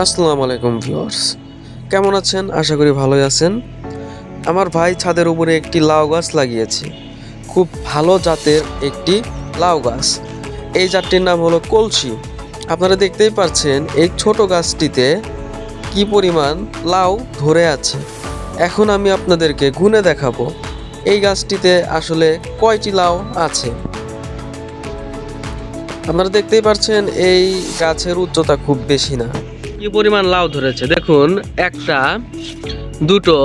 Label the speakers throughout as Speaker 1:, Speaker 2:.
Speaker 1: আসসালামু আলাইকুম ভিউয়ার্স। কেমন আছেন? আশা করি ভালোই আছেন। আমার ভাই ছাদের উপরে একটি লাউ গাছ লাগিয়েছে। খুব ভালো জাতের একটি লাউ গাছ। এই জাতটির নাম হলো কলসি। আপনারা দেখতেই পাচ্ছেন এই ছোট গাছটিতে কি পরিমাণ লাউ ধরে আছে। এখন আমি আপনাদেরকে গুনে দেখাবো এই গাছটিতে আসলে কয়টি লাউ আছে। আপনারা দেখতেই পাচ্ছেন এই গাছের উচ্চতা খুব বেশি না। কি পরিমাণ লাউ ধরেছে? দেখুন, একটা, দুটো,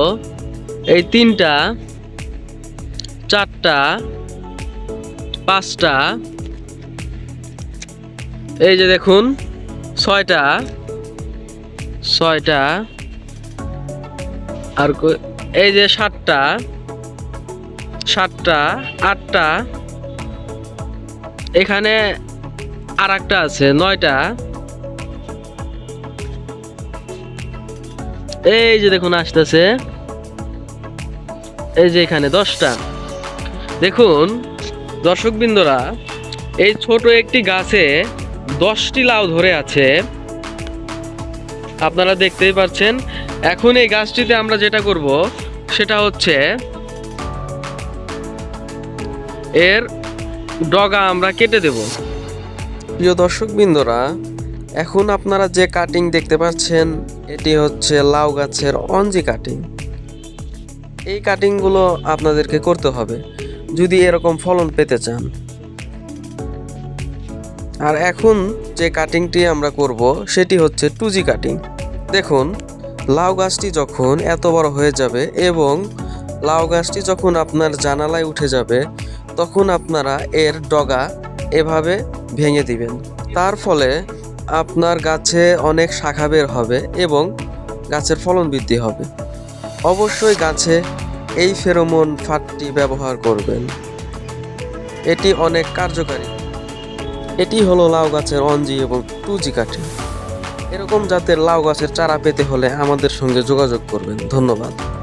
Speaker 1: এই তিনটা, চারটা, পাঁচটা, এই যে দেখুন, ছয়টা ছয়টা, আর এই যে সাতটা সাতটা, আটটা, এখানে আর একটা আছে, নয়টা এই যে দেখুন, আসতেছে। এই যে এখানে দশটা। দেখুন, দর্শকবৃন্দরা, এই ছোট একটি গাছে দশটি লাউ ধরে আছে। আপনারা দেখতেই পাচ্ছেন, এখন এই গাছটিতে আমরা যেটা করব, সেটা হচ্ছে এর ডগা আমরা কেটে দেব। প্রিয় দর্শকবৃন্দরা এখন আপনারা যে কাটিং দেখতে পাচ্ছেন, এটি হচ্ছে লাউ গাছের অঞ্জি কাটিং এই কাটিংগুলো আপনাদেরকে করতে হবে, যদি এরকম ফলন পেতে চান। আর এখন যে কাটিংটি আমরা করব, সেটি হচ্ছে টুজি কাটিং দেখুন, লাউ গাছটি যখন এত বড় হয়ে যাবে এবং লাউ গাছটি যখন আপনার জানালায় উঠে যাবে, তখন আপনারা এর ডগা এভাবে ভেঙে দিবেন। তার ফলে আপনার গাছে অনেক শাখা বের হবে এবং গাছের ফলন বৃদ্ধি হবে। অবশ্যই গাছে এই ফেরোমন ফাঁদটি ব্যবহার করবেন। এটি অনেক কার্যকারী। এটি হলো লাউ গাছের অঞ্জি এবং টুজি কাঠি। এরকম জাতের লাউ গাছের চারা পেতে হলে আমাদের সঙ্গে যোগাযোগ করবেন। ধন্যবাদ।